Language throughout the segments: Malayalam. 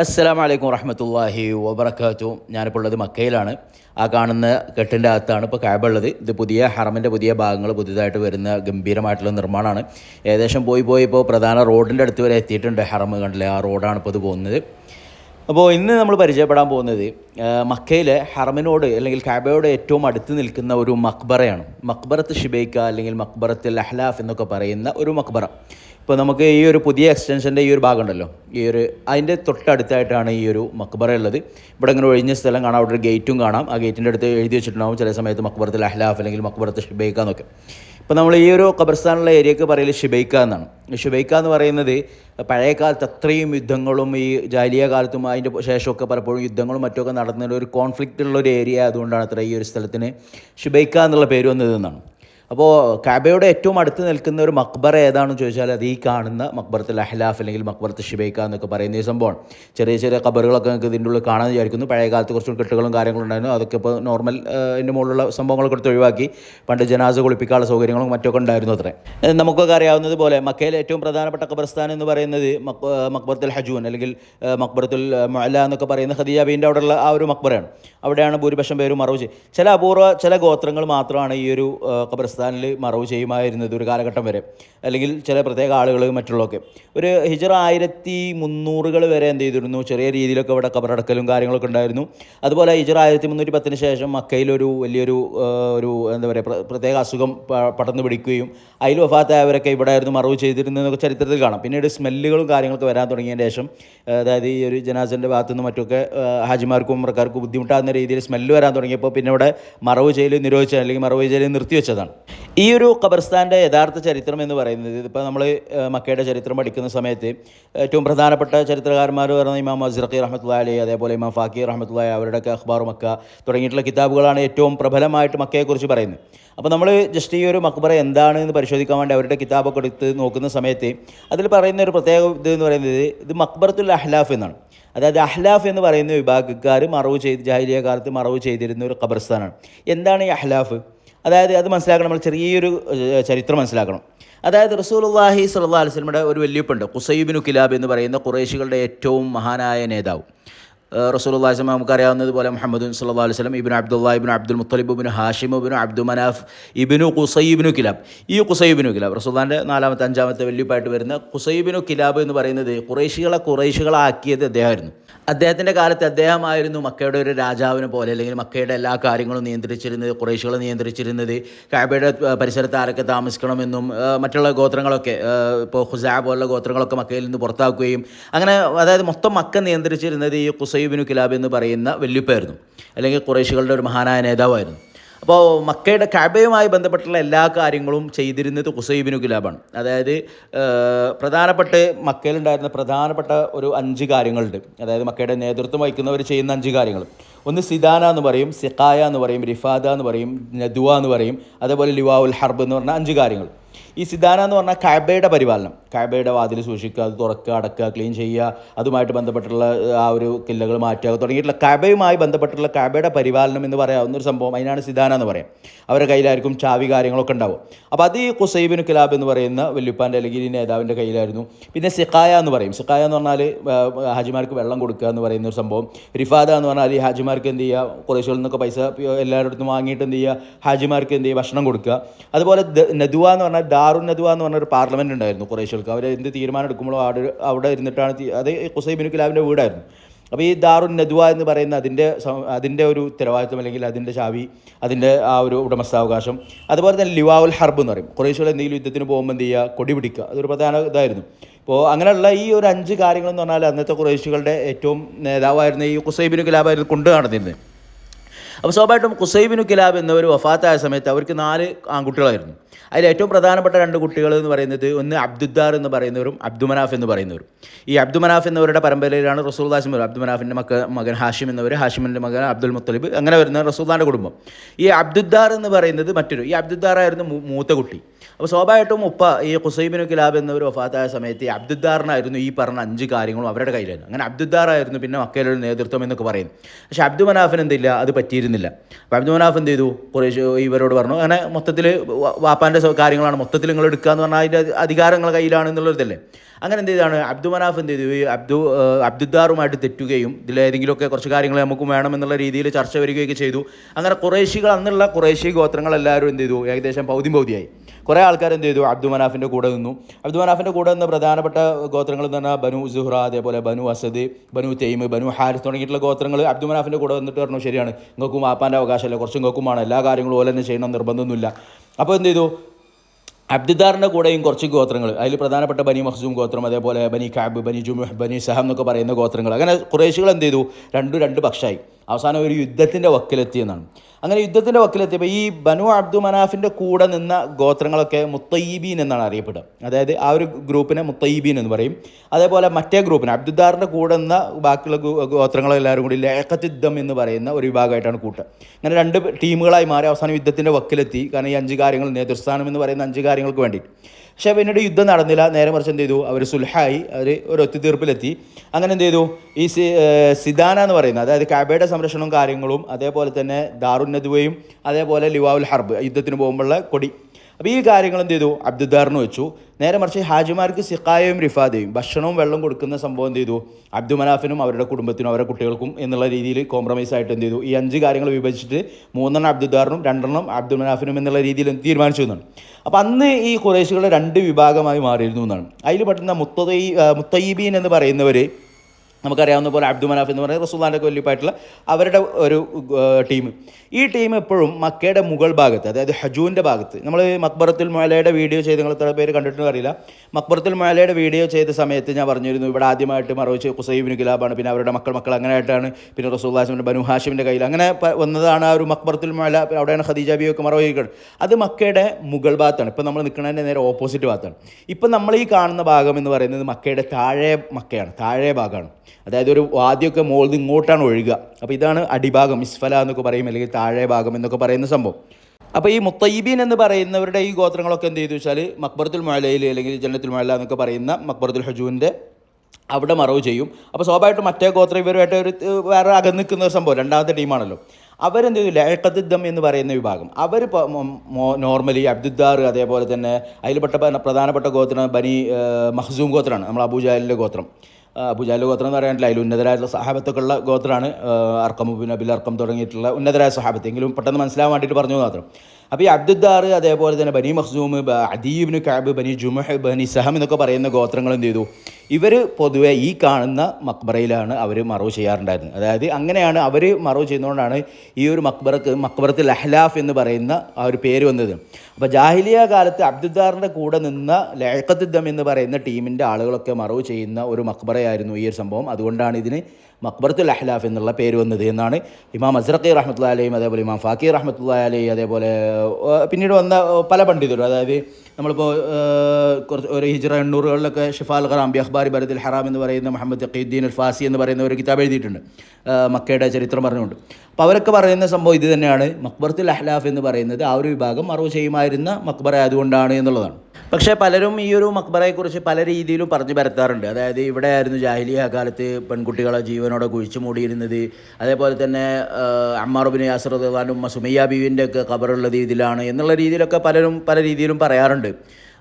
അസ്സലാമു വലൈക്കും വറഹമത്തല്ലാഹി വബർക്കാത്തു ഞാനിപ്പോൾ ഉള്ളത് മക്കയിലാണ്. ആ കാണുന്ന കെട്ടിന്റെ അകത്താണ് ഇപ്പോൾ ക്യാബ് ഉള്ളത്. ഇത് പുതിയ ഹറമിന്റെ പുതിയ ഭാഗങ്ങൾ പുതിയതായിട്ട് വരുന്ന ഗംഭീരമായിട്ടുള്ള നിർമ്മാണമാണ്. ഏകദേശം പോയി പോയി ഇപ്പോൾ പ്രധാന റോഡിന്റെ അടുത്ത് വരെ എത്തിയിട്ടുണ്ട് ഹറം കണ്ടില്ലേ? ആ റോഡാണ് ഇപ്പോൾ ഇത് പോകുന്നത്. അപ്പോൾ ഇന്ന് നമ്മൾ പരിചയപ്പെടാൻ പോകുന്നത് മക്കയിലെ ഹറമിനോട് അല്ലെങ്കിൽ കാബയോട് ഏറ്റവും അടുത്ത് നിൽക്കുന്ന ഒരു മക്ബറയാണ്. മക്ബറത്ത് ഷിബൈക്ക അല്ലെങ്കിൽ മക്ബറത്ത് ലഹ്ലാഫ് എന്നൊക്കെ പറയുന്ന ഒരു മക്ബറ. ഇപ്പോൾ നമുക്ക് ഈ ഒരു പുതിയ എക്സ്റ്റൻഷന്റെ ഈ ഒരു ഭാഗം ഉണ്ടല്ലോ ഈ ഒരു അതിന്റെ തൊട്ടടുത്തായിട്ടാണ് ഈ ഒരു മക്ബറ ഉള്ളത്. ഇവിടെ ഇങ്ങനെ ഒഴിഞ്ഞ സ്ഥലം കാണാം അവിടെ ഒരു ഗേറ്റും കാണാം. ആ ഗേറ്റിന്റെ അടുത്ത് എഴുതി വെച്ചിട്ടുണ്ടാവും ചില സമയത്ത് മക്ബറത്ത് ലഹ്ലാഫ് അല്ലെങ്കിൽ മക്ബറത്ത് ഷിബൈക്ക എന്നൊക്കെ. ഇപ്പോൾ നമ്മൾ ഈ ഒരു ഖബർസ്ഥാനുള്ള ഏരിയക്ക് പറയൽ ഷിബൈക്ക എന്നാണ്. ഷിബൈക്ക എന്ന് പറയുന്നത് പഴയ കാലത്ത് അത്രയും യുദ്ധങ്ങളും ഈ ജാലിയ കാലത്തും അതിന്റെ ശേഷമൊക്കെ പലപ്പോഴും യുദ്ധങ്ങളും മറ്റൊക്കെ നടന്ന ഒരു കോൺഫ്ലിക്റ്റ് ഉള്ള ഒരു ഏരിയ ആയതുകൊണ്ടാണ് അത്ര ഈ ഒരു സ്ഥലത്തിന് ഷിബൈക്ക എന്നുള്ള പേര് വന്നതെന്നാണ് അപ്പോൾ കാബയുടെ ഏറ്റവും അടുത്ത് നിൽക്കുന്ന ഒരു മക്ബറ ഏതാണെന്ന് ചോദിച്ചാൽ അത് ഈ കാണുന്ന മക്ബറത്തിൽ അഹ്ലാഫ് അല്ലെങ്കിൽ മക്ബറത്ത് ഷിബൈക്ക എന്നൊക്കെ പറയുന്ന ഈ സംഭവമാണ്. ചെറിയ ചെറിയ കബറുകളൊക്കെ നിങ്ങൾക്ക് ഇതിന്റെ ഉള്ളിൽ കാണാൻ വിചാരിക്കുന്നു. പഴയ കാലത്ത് കുറച്ച് കെട്ടുകളും കാര്യങ്ങളും ഉണ്ടായിരുന്നു. അതൊക്കെ ഇപ്പോൾ നോർമൽ ഇതിന്റെ മുകളിലുള്ള സംഭവങ്ങളൊക്കെ എടുത്ത് ഒഴിവാക്കി. പണ്ട് ജനാസ കുളിപ്പിക്കാനുള്ള സൗകര്യങ്ങളും മറ്റൊക്കെ ഉണ്ടായിരുന്നു അത്രേ. നമുക്കൊക്കെ അറിയാവുന്നത് പോലെ മക്കയിലെ ഏറ്റവും പ്രധാനപ്പെട്ട ഖബർസ്ഥാൻ എന്ന് പറയുന്നത് മക് മക്ബറത്തുൽ ഹജൂൻ അല്ലെങ്കിൽ മക്ബറത്തുൽ മൊല എന്നൊക്കെ പറയുന്ന ഖദീജ ബീന്റെ അവിടെയുള്ള ആ ഒരു മക്ബറയാണ്. അവിടെയാണ് ഭൂരിപക്ഷം പേരും മറവ് ചില അപൂർവ ചില ഗോത്രങ്ങൾ മാത്രമാണ് ഈ ഒരു ഏഹ് ഖബർസ്ഥാനിൽ മറവ് ചെയ്യുമായിരുന്നത് ഒരു കാലഘട്ടം വരെ. അല്ലെങ്കിൽ ചില പ്രത്യേക ആളുകൾ മറ്റുള്ളതൊക്കെ ഒരു ഹിജറ ആയിരത്തി മുന്നൂറുകൾ വരെ എന്ത് ചെയ്തിരുന്നു? ചെറിയ രീതിയിലൊക്കെ ഇവിടെ ഖബറടക്കലും കാര്യങ്ങളൊക്കെ ഉണ്ടായിരുന്നു. അതുപോലെ ഹിജറ ആയിരത്തി മുന്നൂറ്റി പത്തിന് ശേഷം മക്കയിലൊരു വലിയൊരു ഒരു എന്താ പറയുക പ്രത്യേക അസുഖം പടർന്നു പിടിക്കുകയും അതിൽ വഫാത്തായവരൊക്കെ ഇവിടെ ആയിരുന്നു മറവ് ചെയ്തിരുന്നതൊക്കെ ചരിത്രത്തിൽ കാണാം. പിന്നീട് സ്മെല്ലുകളും കാര്യങ്ങളൊക്കെ വരാൻ തുടങ്ങിയതിന് ശേഷം അതായത് ഈ ഒരു ജനാസിന്റെ ഭാഗത്തു നിന്നും മറ്റൊക്കെ ഹാജിമാർക്കും ഉമ്രക്കാർക്കും ബുദ്ധിമുട്ടാകുന്ന രീതിയിൽ സ്മെല്ല് വരാൻ തുടങ്ങിയപ്പോൾ പിന്നെ ഇവിടെ മറവ് ചെയ്യൽ നിരോധിച്ച അല്ലെങ്കിൽ മറവ് ചെയ്യൽ നിർത്തിവെച്ചതാണ്. ഈ ഒരു ഖബർസ്ഥാന്റെ യഥാർത്ഥ ചരിത്രം എന്ന് പറയുന്നത് ഇതിപ്പോൾ നമ്മൾ മക്കയുടെ ചരിത്രം പഠിക്കുന്ന സമയത്ത് ഏറ്റവും പ്രധാനപ്പെട്ട ചരിത്രകാരന്മാർ പറയുന്ന ഇമാം അസ്റഖി റഹമത്തുള്ള അലി അതേപോലെ ഇമാം ഫാക്കി റഹ്മത്തുള്ള അവരുടെയൊക്കെ അഖ്ബാർ മക്ക തുടങ്ങിയിട്ടുള്ള കിതാബുകളാണ് ഏറ്റവും പ്രബലമായിട്ട് മക്കയെക്കുറിച്ച് പറയുന്നത്. അപ്പോൾ നമ്മൾ ജസ്റ്റ് ഈ ഒരു മക്ബറ എന്താണ് എന്ന് പരിശോധിക്കാൻ വേണ്ടി അവരുടെ കിതാബൊക്കെ എടുത്ത് നോക്കുന്ന സമയത്ത് അതിൽ പറയുന്ന ഒരു പ്രത്യേക ഇത് എന്ന് പറയുന്നത് ഇത് മക്ബറത്തുൽ അഹ്ലാഫ് എന്നാണ്. അതായത് അഹ്ലാഫ് എന്ന് പറയുന്ന വിഭാഗക്കാർ മറവ് ചെയ്ത് ജാഹിലിയ കാലത്ത് മറവ് ചെയ്തിരുന്ന ഒരു ഖബർസ്ഥാനാണ്. എന്താണ് ഈ അഹ്ലാഫ്? അതായത് അത് മനസ്സിലാക്കണം നമ്മൾ ചെറിയൊരു ചരിത്രം മനസ്സിലാക്കണം. അതായത് റസൂലുള്ളാഹി സല്ലാ അലൈഹി വസല്ലമയുടെ ഒരു വല്യപ്പുണ്ട് കുസൈബിനു കിലാബ് എന്ന് പറയുന്ന കുറേശികളുടെ ഏറ്റവും മഹാനായ നേതാവ്. റസൂലുള്ളാഹി സ്വലം നമുക്കറിയാവുന്നതുപോലെ മുഹമ്മദ് സല്ലാ അലൈഹി വസല്ലം ഇബ്നു അബ്ദുള്ള ഇബ്നു അബ്ദുൽ മുത്തലിബ് ഇബ്നു ഹാഷിം ഇബ്നു അബ്ദു മനാഫ് ഇബ്നു കുസൈബിനു കിലാബ്. ഈ കുസൈബിനു കിലാബ് റസൂല്ലാന്റെ നാലാമത്തെ അഞ്ചാമത്തെ വലിയപ്പായിട്ട് വരുന്ന കുസൈബിനു കിലാബ് എന്ന് പറയുന്നത് കുറേശികളെ കുറേശികളാക്കിയത് അദ്ദേഹമായിരുന്നു. അദ്ദേഹത്തിന്റെ കാലത്ത് അദ്ദേഹമായിരുന്നു മക്കയുടെ ഒരു രാജാവിനെ പോലെ അല്ലെങ്കിൽ മക്കയുടെ എല്ലാ കാര്യങ്ങളും നിയന്ത്രിച്ചിരുന്നത് കുറേശികളെ നിയന്ത്രിച്ചിരുന്നത് കാബയുടെ പരിസരത്ത് ആരൊക്കെ താമസിക്കണമെന്നും മറ്റുള്ള ഗോത്രങ്ങളൊക്കെ ഇപ്പോൾ ഹുസാ പോലുള്ള ഗോത്രങ്ങളൊക്കെ മക്കയിൽ നിന്ന് പുറത്താക്കുകയും അങ്ങനെ അതായത് മൊത്തം മക്ക നിയന്ത്രിച്ചിരുന്നത് ഈ കുസൈബിനു കിലാബ് എന്ന് പറയുന്ന വല്യുപ്പായിരുന്നു അല്ലെങ്കിൽ കുറേശികളുടെ ഒരു മഹാനായ നേതാവായിരുന്നു. അപ്പോൾ മക്കയുടെ കാബയുമായി ബന്ധപ്പെട്ടുള്ള എല്ലാ കാര്യങ്ങളും ചെയ്തിരുന്നത് കുസൈബിനു കിലാബാണ്. അതായത് പ്രധാനപ്പെട്ട മക്കയിലുണ്ടായിരുന്ന പ്രധാനപ്പെട്ട ഒരു അഞ്ച് കാര്യങ്ങളുണ്ട്. അതായത് മക്കയുടെ നേതൃത്വം വഹിക്കുന്നവർ ചെയ്യുന്ന അഞ്ച് കാര്യങ്ങൾ. ഒന്ന് സിദാന എന്ന് പറയും സിഖായ എന്ന് പറയും റിഫാദ എന്ന് പറയും നദുവ എന്ന് പറയും അതേപോലെ ലിവാ ഉൽ ഹർബ് എന്ന് പറഞ്ഞ അഞ്ച് കാര്യങ്ങൾ. ഈ സിദാന എന്ന് പറഞ്ഞാൽ കാബയുടെ പരിപാലനം. കാബയുടെ വാതിൽ സൂക്ഷിക്കുക അത് തുറക്കുക അടക്കുക ക്ലീൻ ചെയ്യുക അതുമായിട്ട് ബന്ധപ്പെട്ടുള്ള ആ ഒരു കില്ലകൾ മാറ്റുക തുടങ്ങിയിട്ടുള്ള കാബയുമായി ബന്ധപ്പെട്ടുള്ള കാബയുടെ പരിപാലനം എന്ന് പറയാവുന്ന ഒരു സംഭവം അതിനാണ് സിദാന എന്ന് പറയാം. അവരുടെ കയ്യിലായിരിക്കും ചാവി കാര്യങ്ങളൊക്കെ ഉണ്ടാവും. അപ്പോൾ അത് ഈ കുസൈബിന് കിലാബ് എന്ന് പറയുന്ന വല്യുപ്പാന്റെ അല്ലെങ്കിൽ ഈ നേതാവിന്റെ കയ്യിലായിരുന്നു. പിന്നെ സിഖായ എന്ന് പറയും. സിഖായ എന്ന് പറഞ്ഞാൽ ഹാജിമാർക്ക് വെള്ളം കൊടുക്കുക എന്ന് പറയുന്ന ഒരു സംഭവം. റിഫാദ എന്ന് പറഞ്ഞാൽ ഈ ഹാജിമാർക്ക് എന്ത് ചെയ്യുക? കുറേശ്ശികളിൽ നിന്നൊക്കെ പൈസ എല്ലാവരുടെ അടുത്തും വാങ്ങിയിട്ട് എന്ത് ചെയ്യുക? ഹാജിമാർക്ക് എന്ത് ചെയ്യുക? ഭക്ഷണം കൊടുക്കുക. അതുപോലെ നദുവ എന്ന് പറഞ്ഞാൽ ദാറുൻ നദുവ എന്ന് പറഞ്ഞൊരു പാർലമെന്റ് ഉണ്ടായിരുന്നു കുറേശ്ശികൾക്ക് അവർ എന്ത് തീരുമാനം എടുക്കുമ്പോഴും അവിടെ അവിടെ ഇരുന്നിട്ടാണ് അത് കുസൈബിന് കിലാബിന്റെ വീടായിരുന്നു. അപ്പോൾ ഈ ദാറുൻ നദുവ എന്ന് പറയുന്ന അതിന്റെ അതിന്റെ ഒരു ഉത്തരവാദിത്വം അല്ലെങ്കിൽ അതിന്റെ ചാവി അതിന്റെ ആ ഒരു ഉടമസ്ഥാവകാശം അതുപോലെ തന്നെ ലിവാവുൽ ഹർബ് എന്ന് പറയും. കുറേശ്ശികൾ എന്തെങ്കിലും യുദ്ധത്തിന് പോകുമ്പോൾ എന്ത് ചെയ്യുക? കൊടി പിടിക്കുക. അതൊരു പ്രധാന ഇതായിരുന്നു. അപ്പോൾ അങ്ങനെയുള്ള ഈ ഒരു അഞ്ച് കാര്യങ്ങളെന്ന് പറഞ്ഞാൽ അന്നത്തെ കുറേശ്ശികളുടെ ഏറ്റവും നേതാവായിരുന്ന ഈ കുസൈബിനു കിലാബായിരുന്നു കൊണ്ടു നടന്നിരുന്നത്. അപ്പോൾ സ്വാഭാവികമായിട്ടും കുസൈബിനു കിലാബ് എന്നവർ വഫാത്തായ സമയത്ത് അവർക്ക് നാല് ആൺകുട്ടികളായിരുന്നു. അതിൽ ഏറ്റവും പ്രധാനപ്പെട്ട രണ്ട് കുട്ടികൾ എന്ന് പറയുന്നത് ഒന്ന് അബ്ദുദ്ദാർ എന്ന് പറയുന്നവരും അബ്ദുമനാഫ് എന്ന് പറയുന്നവരും. ഈ അബ്ദുമനാഫ് എന്നവരുടെ പരമ്പരയിലാണ് റസൂൽ അബ്ദു അബ്ദുമനാഫിന്റെ മക്ക മകൻ ഹാഷിം എന്നവർ ഹാഷിമിന്റെ മകൻ അബ്ദുൽ മുത്തലിബ് അങ്ങനെ വരുന്ന റസൂൽദാന്റെ കുടുംബം. ഈ അബ്ദുദ്ദാർ എന്ന് പറയുന്നത് മറ്റൊരു ഈ അബ്ദുദ്ദാർ ആയിരുന്നു മൂത്ത കുട്ടി. അപ്പോൾ സ്വാഭാവികമായിട്ടും ഉപ്പ ഈ ഖുസൈബിനു കിലാബ് എന്നിവർ വഫാത്തായ സമയത്ത് ഈ അബ്ദുദ്ദാറിനായിരുന്നു ഈ പറഞ്ഞ അഞ്ച് കാര്യങ്ങളും അവരുടെ കയ്യിലായിരുന്നു. അങ്ങനെ അബ്ദുദ്ദാറായിരുന്നു പിന്നെ മക്കയിലൊരു നേതൃത്വം എന്നൊക്കെ പറയും പക്ഷേ അബ്ദു മനാഫിന് എന്തില്ല അത് പറ്റിയിരുന്നില്ല. അപ്പോൾ അബ്ദു മനാഫ് എന്ത് ചെയ്തു? കുറേശ്ശെ ഇവരോട് പറഞ്ഞു. അങ്ങനെ മൊത്തത്തിൽ വാപ്പാന്റെ കാര്യങ്ങളാണ് മൊത്തത്തിൽ നിങ്ങൾ എടുക്കുക എന്ന് പറഞ്ഞാൽ അതിന്റെ അധികാരങ്ങൾ കയ്യിലാണ് എന്നുള്ളതല്ലേ അങ്ങനെ എന്ത് ചെയ്താണ്? അബ്ദു മനാഫ് എന്ത് ചെയ്തു? ഈ അബ്ദു അബ്ദുദ്ദാറുമായിട്ട് തെറ്റുകയും ഇതിലേതെങ്കിലുമൊക്കെ കുറച്ച് കാര്യങ്ങൾ നമുക്ക് വേണം എന്നുള്ള രീതിയിൽ ചർച്ച വരികയൊക്കെ ചെയ്തു. അങ്ങനെ കുറേശികൾ അന്നുള്ള കുറേശി ഗോത്രങ്ങളെല്ലാവരും എന്ത് ചെയ്തു? ഏകദേശം പൗതി പൗതിയായി കുറേ ആൾക്കാർ എന്ത് ചെയ്തു? അബ്ദു മനാഫിന്റെ കൂടെ നിന്നു. അബ്ദു മനാഫിന്റെ കൂടെ നിന്ന് പ്രധാനപ്പെട്ട ഗോത്രങ്ങൾ എന്ന് പറഞ്ഞാൽ ബനു സുഹ്റ അതേപോലെ ബനു അസദ് ബനു തെയ്മ് ബനു ഹാരിസ് തുടങ്ങിയിട്ടുള്ള ഗോത്രങ്ങൾ അബ്ദു മനാഫിന്റെ കൂടെ വന്നിട്ട് പറഞ്ഞു ശരിയാണ്. നിങ്ങൾക്കും ആപ്പാന്റെ അവകാശമല്ല. കുറച്ചും നിങ്ങൾക്കുമാണ് എല്ലാ കാര്യങ്ങളും ഓല തന്നെ ചെയ്യണം. നിർബന്ധമൊന്നുമില്ല. അപ്പോൾ എന്ത് ചെയ്തു? അബ്ദിദാറിന്റെ കൂടെയും കുറച്ച് ഗോത്രങ്ങൾ അതിൽ പ്രധാനപ്പെട്ട ബനി മഹ്സൂം ഗോത്രം അതേപോലെ ബനി കാബ് ബനി ജുമുഹ് ബനി സഹം എന്നൊക്കെ പറയുന്ന ഗോത്രങ്ങൾ. അങ്ങനെ കുറേശികൾ എന്ത് ചെയ്തു? രണ്ടു രണ്ട് പക്ഷമായി അവസാനം ഒരു യുദ്ധത്തിന്റെ വക്കിലെത്തിയെന്നാണ് അങ്ങനെ യുദ്ധത്തിന്റെ വക്കിലെത്തിയപ്പോൾ ഈ ബനു അബ്ദു മനാഫിന്റെ കൂടെ നിന്ന ഗോത്രങ്ങളൊക്കെ മുത്തയ്യീബീൻ എന്നാണ് അറിയപ്പെടുക. അതായത് ആ ഒരു ഗ്രൂപ്പിനെ മുത്തയ്യീബീൻ എന്ന് പറയും. അതേപോലെ മറ്റേ ഗ്രൂപ്പിനെ അബ്ദുദാറിന്റെ കൂടെ നിന്ന ബാക്കിയുള്ള ഗോത്രങ്ങളെല്ലാവരും കൂടി ലേഖത്തിദ്ധം എന്ന് പറയുന്ന ഒരു വിഭാഗമായിട്ടാണ് കൂട്ട് അങ്ങനെ രണ്ട് ടീമുകളായി മാറി അവസാനം യുദ്ധത്തിന്റെ വക്കിലെത്തി. കാരണം ഈ അഞ്ച് കാര്യങ്ങൾ നേതൃസ്ഥാനം എന്ന് പറയുന്ന അഞ്ച് കാര്യങ്ങൾക്ക് വേണ്ടിയിട്ട്. പക്ഷേ പിന്നീട് യുദ്ധം നടന്നില്ല. നേരെ മറിച്ച് എന്ത് ചെയ്തു? അവർ സുൽഹായി അവർ ഒരു ഒത്തുതീർപ്പിലെത്തി. അങ്ങനെ എന്ത് ചെയ്തു? ഈ സിദാന എന്ന് പറയുന്നത് അതായത് കാബയുടെ സംരക്ഷണവും കാര്യങ്ങളും അതേപോലെ തന്നെ ദാറുന്നതുവയും അതേപോലെ ലിവാവുൽ ഹർബ് യുദ്ധത്തിന് പോകുമ്പോഴുള്ള കൊടി. അപ്പോൾ ഈ കാര്യങ്ങൾ എന്ത് ചെയ്തു? അബ്ദുദ്ദാറിന് വെച്ചു. നേരെ മറിച്ച് ഹാജിമാർക്ക് സിഖായയും റിഫാദയും ഭക്ഷണവും വെള്ളം കൊടുക്കുന്ന സംഭവം എന്ത് ചെയ്തു? അബ്ദു മനാഫിനും അവരുടെ കുടുംബത്തിനും അവരുടെ കുട്ടികൾക്കും എന്നുള്ള രീതിയിൽ കോംപ്രമൈസ് ആയിട്ട് എന്ത് ചെയ്തു? ഈ അഞ്ച് കാര്യങ്ങൾ വിഭജിച്ചിട്ട് മൂന്നെണ്ണം അബ്ദുദ്ദാറിനും രണ്ടെണ്ണം അബ്ദുൽ മനാഫിനും എന്നുള്ള രീതിയിൽ തീരുമാനിച്ചു എന്നാണ്. അപ്പോൾ അന്ന് ഈ കുറേശികളുടെ രണ്ട് വിഭാഗമായി മാറിയിരുന്നു എന്നാണ്. അതിൽ പെട്ടുന്ന മുത്തതൈ മുത്തയ്യബീൻ എന്ന് പറയുന്നവർ നമുക്കറിയാവുന്ന പോലെ അബ്ദു മനാഫ് എന്ന് പറയുന്നത് റസൂല്ലാന്റെ കൊല്ലിപ്പായിട്ടുള്ള അവരുടെ ഒരു ടീം. ഈ ടീം എപ്പോഴും മക്കയുടെ മുകൾ ഭാഗത്ത് അതായത് ഹജൂന്റെ ഭാഗത്ത് നമ്മൾ മക്ബറത്തുൽ മൊലയുടെ വീഡിയോ ചെയ്ത് നിങ്ങൾ എത്ര പേര് കണ്ടിട്ടുണ്ടോ അറിയില്ല. മക്ബറത്തുൽ മൊലയുടെ വീഡിയോ ചെയ്ത സമയത്ത് ഞാൻ പറഞ്ഞിരുന്നു ഇവിടെ ആദ്യമായിട്ട് മറവിച്ച് കുസൈബിന് ഗിലാബാണ് പിന്നെ അവരുടെ മക്കൾ മക്കൾ അങ്ങനെ ആയിട്ടാണ് പിന്നെ റസൂല്ലാസിന്റെ ബനു ഹാഷിമിന്റെ കയ്യിൽ. അങ്ങനെ വന്നതാണ് ആ ഒരു മക്ബറത്തുൽ മൊല അവിടെയാണ് ഖദീജ ബിയൊക്കെ മറവിക്കുന്നത് അത് മക്കയുടെ മുകൾ ഭാഗത്താണ്. ഇപ്പം നമ്മൾ നിൽക്കുന്നതിന്റെ നേരെ ഓപ്പോസിറ്റ് ഭാഗത്താണ്. ഇപ്പം നമ്മൾ ഈ കാണുന്ന ഭാഗം എന്ന് പറയുന്നത് മക്കയുടെ താഴെ മക്കയാണ് താഴെ ഭാഗമാണ്. അതായത് ഒരു വാദ്യമൊക്കെ മുകളിൽ ഇങ്ങോട്ടാണ് ഒഴുകുക. അപ്പോൾ ഇതാണ് അടിഭാഗം ഇസ്ഫല എന്നൊക്കെ പറയും അല്ലെങ്കിൽ താഴെ ഭാഗം എന്നൊക്കെ പറയുന്ന സംഭവം. അപ്പോൾ ഈ മുത്തയ്യബീൻ എന്ന് പറയുന്നവരുടെ ഈ ഗോത്രങ്ങളൊക്കെ എന്ത് ചെയ്തു വെച്ചാൽ മക്ബറത്തുൽ മലയിൽ അല്ലെങ്കിൽ ജന്നത്തുൽ മല എന്നൊക്കെ പറയുന്ന മക്ബറത്തുൽ ഹജുവിന്റെ അവിടെ മറവ് ചെയ്യും. അപ്പോൾ സ്വാഭാവികമായിട്ടും മറ്റേ ഗോത്രം ഇവരുമായിട്ട് ഒരു വേറെ അകന്ന് നിൽക്കുന്ന ഒരു സംഭവം രണ്ടാമത്തെ ടീമാണല്ലോ. അവരെന്ത് ചെയ്തു? ലേഖത്തുദ്ധം എന്ന് പറയുന്ന വിഭാഗം. അവർ നോർമലി അബ്ദുദ്ദാർ അതേപോലെ തന്നെ അതിൽപ്പെട്ട പ്രധാനപ്പെട്ട ഗോത്രം ബനി മഹസൂം ഗോത്രമാണ്. നമ്മൾ അബൂജാലിന്റെ ഗോത്രം. അബൂജാലിന്റെ ഗോത്രം എന്ന് പറയാനില്ല. അതിൽ ഉന്നതരായിട്ടുള്ള സഹാബത്തൊക്കെയുള്ള ഗോത്രമാണ്. അർക്കം ബിൻ അബിൽ അർക്കം തുടങ്ങിയിട്ടുള്ള ഉന്നതരായ സഹാബത്ത്. എങ്കിലും പെട്ടെന്ന് മനസ്സിലാൻ വേണ്ടിയിട്ട് പറഞ്ഞു മാത്രം. അപ്പോൾ ഈ അബ്ദുദ്ദാർ അതേപോലെ തന്നെ ബനി മഖ്സൂം അദീബിന് കാബ് ബനി ജുമഹ് ബനി സഹം എന്നൊക്കെ പറയുന്ന ഗോത്രങ്ങൾ എന്ത് ചെയ്തു? ഇവർ പൊതുവേ ഈ കാണുന്ന മക്ബറയിലാണ് അവർ മറവ് ചെയ്യാറുണ്ടായിരുന്നത്. അതായത് അങ്ങനെയാണ് അവർ മറവ് ചെയ്യുന്നതുകൊണ്ടാണ് ഈ ഒരു മക്ബറക്ക് മക്ബറത്തിൽ അഹ്ലാഫ് എന്ന് പറയുന്ന ആ ഒരു പേര് വന്നത്. അപ്പോൾ ജാഹിലിയ കാലത്ത് അബ്ദുദ്ദാറിന്റെ കൂടെ നിന്ന ലേഖത്തുദ്ധം എന്ന് പറയുന്ന ടീമിന്റെ ആളുകളൊക്കെ മറവ് ചെയ്യുന്ന ഒരു മക്ബറയായിരുന്നു ഈ ഒരു സംഭവം. അതുകൊണ്ടാണ് ഇതിന് മക്ബറത്തുൽ അഹ്ലാഫ് എന്നുള്ള പേര് വന്നത് എന്നാണ് ഇമാം അസ്രഖി റഹ്മത്തുള്ള അലയും അതേപോലെ ഇമാം ഫാക്കി റഹ്മത്തുള്ള അലി അതേപോലെ പിന്നീട് വന്ന പല പണ്ഡിതരും. അതായത് നമ്മളിപ്പോൾ കുറച്ച് ഒരു ഹിജ്ര എണ്ണൂറുകളിലൊക്കെ ഷിഫാൽ ഖറാം ബി അഖ്ബാരി ബരത്തുൽ ഹറാം എന്ന് പറയുന്ന മുഹമ്മദ് തഖീദ്ദീൻ അൽ ഫാസി എന്ന് പറയുന്ന ഒരു കിതാബ് എഴുതിയിട്ടുണ്ട്. മക്കയുടെ ചരിത്രം പറഞ്ഞുകൊണ്ട്. അപ്പോൾ അവരൊക്കെ പറയുന്ന സംഭവം ഇത് തന്നെയാണ്. മക്ബറത്തുൽ അഹ്ലാഫ് എന്ന് പറയുന്നത് ആ ഒരു വിഭാഗം മറവ് ചെയ്യുമായിരുന്ന മക്ബറ ആയതുകൊണ്ടാണ് എന്നുള്ളതാണ്. പക്ഷേ പലരും ഈ ഒരു മക്ബറയെക്കുറിച്ച് പല രീതിയിലും പറഞ്ഞു പരത്താറുണ്ട്. അതായത് ഇവിടെ ആയിരുന്നു ജാഹിലിയ കാലത്ത് പെൺകുട്ടികളെ ജീവനോടെ കുഴിച്ചു മൂടിയിരുന്നത്. അതേപോലെ തന്നെ അമ്മാറുബിൻ യാസർ റഹ്ലാനും സുമയ്യ ബീവിന്റെ ഒക്കെ ഖബറുള്ളത് ഇതിലാണ് എന്നുള്ള രീതിയിലൊക്കെ പലരും പല രീതിയിലും പറയാറുണ്ട്.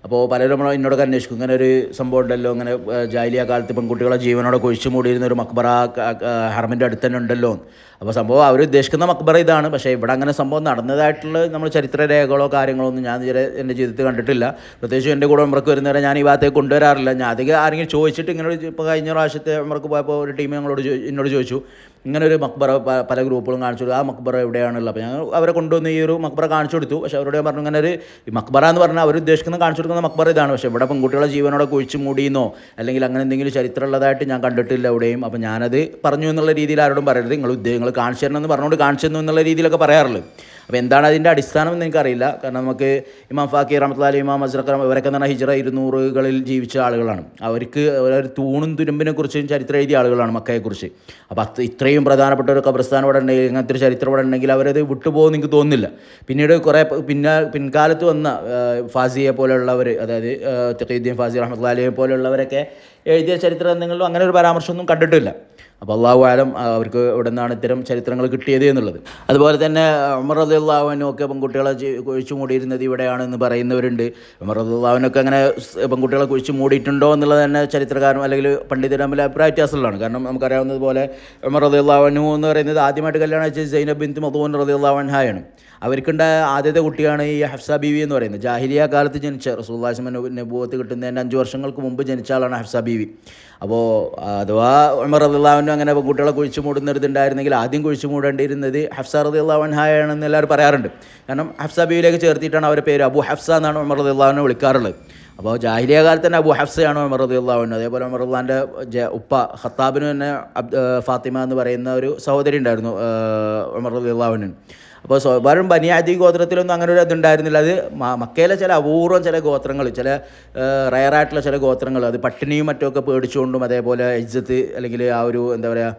അപ്പോൾ പലരും എന്നോടൊക്കെ അന്വേഷിക്കും. ഇങ്ങനെ ഒരു സംഭവം ഉണ്ടല്ലോ. ഇങ്ങനെ ജാലിയ കാലത്ത് പെൺകുട്ടികളെ ജീവനോടെ കുഴിച്ചു മൂടിയിരുന്ന ഒരു മക്ബറ ഹർമിന്റെ അടുത്ത് തന്നെ ഉണ്ടല്ലോ. അപ്പോൾ സംഭവം അവർ ഉദ്ദേശിക്കുന്ന മക്ബറ ഇതാണ്. പക്ഷേ ഇവിടെ അങ്ങനെ സംഭവം നടന്നതായിട്ടുള്ള നമ്മൾ ചരിത്ര രേഖകളോ കാര്യങ്ങളോ ഒന്നും ഞാൻ ഇതുവരെ എന്റെ ജീവിതത്തിൽ കണ്ടിട്ടില്ല. പ്രത്യേകിച്ച് എന്റെ കൂടെ ഉമ്മർക്ക് വരുന്നവരെ ഞാൻ ഈ ഭാഗത്തേക്ക് കൊണ്ടുവരാറില്ല. ഞാൻ അധികം ആരെങ്കിലും ചോദിച്ചിട്ട് ഇങ്ങനെ ഇപ്പോൾ കഴിഞ്ഞ പ്രാവശ്യത്തെ ഉമ്മർക്ക് പോയപ്പോൾ ഒരു ടീം ഞങ്ങളോട് എന്നോട് ചോദിച്ചു. ഇങ്ങനെ ഒരു മക്ബറ പല ഗ്രൂപ്പുകളും കാണിച്ചു കൊടുത്തു. ആ മക്ബറ എവിടെയാണുള്ളത്? അപ്പോൾ ഞങ്ങൾ അവരെ കൊണ്ടുവന്ന് ഈ ഒരു മക്ബറ കാണിച്ചു കൊടുത്തു. പക്ഷേ അവരോട് പറഞ്ഞു ഇങ്ങനെ ഒരു മക്ബറ എന്ന് പറഞ്ഞാൽ അവർ ഉദ്ദേശിക്കുന്ന കാണിച്ചു കൊടുക്കുന്ന മക്ബറ ഇതാണ്. പക്ഷേ ഇവിടെ പെൺകുട്ടികളെ ജീവനോടെ കുഴിച്ച് മൂടിയെന്നോ അല്ലെങ്കിൽ അങ്ങനെ എന്തെങ്കിലും ചരിത്രമുള്ളതായിട്ട് ഞാൻ കണ്ടിട്ടില്ല എവിടെയും. അപ്പോൾ ഞാനത് പറഞ്ഞു എന്നുള്ള രീതിയിൽ ആരോടും പറയരുത്. നിങ്ങൾ ഉദ്ദേശങ്ങൾ കാണിച്ചു തരണം എന്ന് പറഞ്ഞുകൊണ്ട് കാണിച്ചു തന്നു എന്നുള്ള രീതിയിലൊക്കെ പറയാറുള്ളത് അപ്പോൾ എന്താണ് അതിന്റെ അടിസ്ഥാനം എന്ന് എനിക്കറിയില്ല. കാരണം നമുക്ക് ഇമാം ഫാക്കി റഹ്മത്തുള്ളി ഇമാം അസ്രഖ് ഇവരൊക്കെ പറഞ്ഞാൽ ഹിജറ ഇരുന്നൂറുകളിൽ ജീവിച്ച ആളുകളാണ്. അവർക്ക് ഒരു തൂണും തുരുമ്പിനെ കുറിച്ചും ചരിത്രം എഴുതിയ ആളുകളാണ് മക്കയെക്കുറിച്ച് അപ്പോൾ ഇത്രയും പ്രധാനപ്പെട്ട ഒരു കബ്രസ്ഥാനം ഇവിടെ ഉണ്ടെങ്കിൽ അങ്ങനത്തെ ഒരു ചരിത്രം ഇവിടെ ഉണ്ടെങ്കിൽ അവരത് വിട്ടുപോകുമെന്ന് എനിക്ക് തോന്നുന്നില്ല. പിന്നീട് കുറേ പിന്നെ പിൻകാലത്ത് വന്ന ഫാസിയെ പോലെയുള്ളവർ അതായത് തഖീദ്ദീൻ ഫാസി റഹ്മത്തുള്ളി പോലെയുള്ളവരൊക്കെ എഴുതിയ ചരിത്ര ഗ്രന്ഥങ്ങളിലും അങ്ങനെ ഒരു പരാമർശമൊന്നും കണ്ടിട്ടില്ല. അപ്പോൾ അള്ളാഹു ആലം അവർക്ക് ഇവിടെ നിന്നാണ് ഇത്തരം ചരിത്രങ്ങൾ കിട്ടിയത് എന്നുള്ളത്. അതുപോലെ തന്നെ ഉമർ അള്ളാഹുവിനൊക്കെ പെൺകുട്ടികളെ കുഴിച്ചു മൂടിയിരുന്നത് ഇവിടെയാണെന്ന് പറയുന്നവരുണ്ട്. ഉമർ അള്ളാഹുവിനൊക്കെ അങ്ങനെ പെൺകുട്ടികളെ കുഴിച്ചു മൂടിയിട്ടുണ്ടോ എന്നുള്ളത് തന്നെ ചരിത്രകാരൻ അല്ലെങ്കിൽ പണ്ഡിതർ തമ്മിൽ അഭിപ്രായ വ്യത്യാസമുള്ളതാണ് കാരണം നമുക്കറിയാവുന്നതുപോലെ ഉമർ അള്ളാഹുനു എന്ന് പറയുന്നത് ആദ്യമായിട്ട് കല്യാണം വെച്ചത് സൈനബ് ബിന്ത് മധുവൻ റദിയുള്ളാവൻഹായാണ് അവർക്കുണ്ടായ ആദ്യത്തെ കുട്ടിയാണ് ഈ ഹഫ്സ ബീവി എന്ന് പറയുന്നത്. ജാഹിലിയ കാലത്ത് ജനിച്ച റസൂല്ലാസ്മൻ നബുവത്ത് കിട്ടുന്നതിന്റെ അഞ്ച് വർഷങ്ങൾക്ക് മുമ്പ് ജനിച്ച ആളാണ് ഹഫ്സ ബീവി. അപ്പോൾ അഥവാ ഉമർ റദിള്ളാവിനും അങ്ങനെ കുട്ടികളെ കുഴിച്ചു മൂടുന്നൊരിതുണ്ടായിരുന്നെങ്കിൽ ആദ്യം കുഴിച്ചു മൂടേണ്ടിയിരുന്നത് ഹഫ്സ റദിള്ളാവൻഹായാണെന്ന് എല്ലാവരും പറയാറുണ്ട്. കാരണം ഹഫ്സ ബീവിയിലേക്ക് ചേർത്തിട്ടാണ് അവരുടെ പേര് അബു ഹഫ്സ എന്നാണ് ഉമർ റദിള്ളാവിനെ വിളിക്കാറുള്ളത്. അപ്പോൾ ജാഹിലിയ കാലത്ത് തന്നെ അബു ഹഫ്സയാണ് ഉമർ റദിയുള്ളാഹുവിന് അതേപോലെ ഉമർ റദ്ദാന്റെ ഉപ്പ ഖത്താബിന് തന്നെ ഫാത്തിമ എന്ന് പറയുന്ന ഒരു സഹോദരി ഉണ്ടായിരുന്നു ഉമർ റദിയുള്ളാഹുവിന് അപ്പോൾ സ്വാഭാവികം ബനിയാദി ഗോത്രത്തിലൊന്നും അങ്ങനെ ഒരു ഇതുണ്ടായിരുന്നില്ല. അത് മക്കയിലെ ചില അപൂർവം ചില ഗോത്രങ്ങൾ ചില റയറായിട്ടുള്ള ചില ഗോത്രങ്ങൾ അത് പട്ടിണിയും മറ്റുമൊക്കെ പേടിച്ചുകൊണ്ടും അതേപോലെ ഇജ്ജത്ത് അല്ലെങ്കിൽ ആ ഒരു എന്താ പറയുക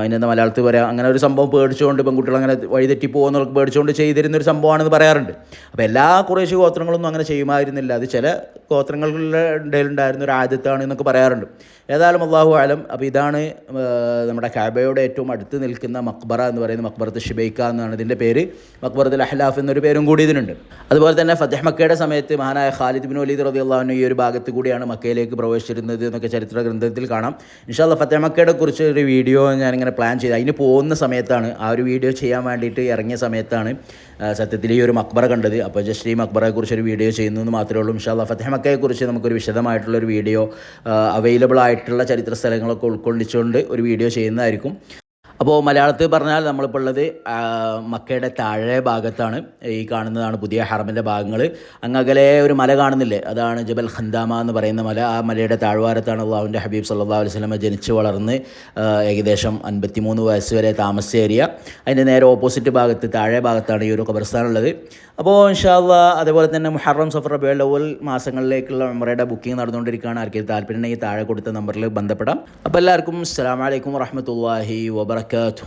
അതിനെന്താ മലയാളത്തിൽ പറയാം അങ്ങനെ ഒരു സംഭവം പേടിച്ചുകൊണ്ട് പെൺകുട്ടികൾ അങ്ങനെ വഴിതെറ്റി പോകുന്നവർക്ക് പേടിച്ചുകൊണ്ട് ചെയ്തിരുന്നൊരു സംഭവമാണെന്ന് പറയാറുണ്ട്. അപ്പോൾ എല്ലാ കുറേശ്ശി ഗോത്രങ്ങളൊന്നും അങ്ങനെ ചെയ്യുമായിരുന്നില്ല. അത് ചില ഗോത്രങ്ങളുടെ ഇടയിലുണ്ടായിരുന്ന ഒരു ആദ്യത്താണ് എന്നൊക്കെ പറയാറുണ്ട്. ഏതായാലും അള്ളാഹു ആലം അപ്പോൾ ഇതാണ് നമ്മുടെ കാബയുടെ ഏറ്റവും അടുത്ത് നിൽക്കുന്ന മക്ബറ എന്ന് പറയുന്ന മക്ബറത്ത് ഷിബൈക്ക എന്നാണ് ഇതിന്റെ പേര്. മക്ബറത്തിൽ അഹ്ലാഫ് എന്നൊരു പേരും കൂടി ഇതിനുണ്ട്. അതുപോലെ തന്നെ ഫതഹ് മക്കയുടെ സമയത്ത് മഹാനായ ഖാലിദ് ബിൻ വലീദ് റബി അള്ളാഹുവിന് ഈ ഒരു ഭാഗത്ത് കൂടിയാണ് മക്കയിലേക്ക് പ്രവേശിച്ചിരുന്നത് എന്നൊക്കെ ചരിത്ര ഗ്രന്ഥത്തിൽ കാണാം. ഇൻഷാല്ല ഫതഹ് മക്കയുടെ കുറിച്ച് ഒരു വീഡിയോ ഞാനിങ്ങനെ പ്ലാൻ ചെയ്ത്. അതിന് പോകുന്ന സമയത്താണ് ആ ഒരു വീഡിയോ ചെയ്യാൻ വേണ്ടിയിട്ട് ഇറങ്ങിയ സമയത്താണ് സത്യത്തിൽ ഈ ഒരു മക്ബറ കണ്ടത്. അപ്പോൾ ജസ്റ്റ് ഈ മക്ബറയെക്കുറിച്ച് ഒരു വീഡിയോ ചെയ്യുന്നു എന്ന് മാത്രമേ ഉള്ളൂ. ഇൻഷാല്ല ഫത്തഹ് മക്കയെക്കുറിച്ച് നമുക്കൊരു വിശദമായിട്ടുള്ളൊരു വീഡിയോ അവൈലബിൾ ആയിട്ടുള്ള ചരിത്ര സ്ഥലങ്ങളൊക്കെ ഉൾക്കൊള്ളിച്ചുകൊണ്ട് ഒരു വീഡിയോ ചെയ്യുന്നതായിരിക്കും. അപ്പോൾ മലയാളത്തിൽ പറഞ്ഞാൽ നമ്മളിപ്പോൾ ഉള്ളത് മക്കയുടെ താഴെ ഭാഗത്താണ്. ഈ കാണുന്നതാണ് പുതിയ ഹറമിന്റെ ഭാഗങ്ങൾ അങ്ങകലെ ഒരു മല കാണുന്നില്ലേ? അതാണ് ജബൽ ഖന്ദാമ എന്ന് പറയുന്ന മല. ആ മലയുടെ താഴ്വാരത്താണ് അള്ളാഹുവിന്റെ ഹബീബ് സല്ലാ അലൈഹി സ്വലമ ജനിച്ച് വളർന്ന് ഏകദേശം അൻപത്തിമൂന്ന് വയസ്സ് വരെ താമസിച്ച ഏരിയ അതിന്റെ നേരെ ഓപ്പോസിറ്റ് ഭാഗത്ത് താഴെ ഭാഗത്താണ് ഈ ഒരു ഖബർസ്ഥാനുള്ളത്. അപ്പോൾ ഇൻഷാല്ല അതേപോലെ തന്നെ മുഹറം സഫർ റബിയുൽ അവൽ മാസങ്ങളിലേക്കുള്ള മെമ്മറയുടെ ബുക്കിംഗ് നടന്നുകൊണ്ടിരിക്കുകയാണ്. ആർക്കെങ്കിലും താല്പര്യം ഉണ്ടെങ്കിൽ താഴെ കൊടുത്ത നമ്പറിൽ ബന്ധപ്പെടാം. അപ്പോൾ എല്ലാവർക്കും അസ്സാം വലൈക്കും വറഹമത്തല്ലാഹി വബർക്കാത്തു وبركاته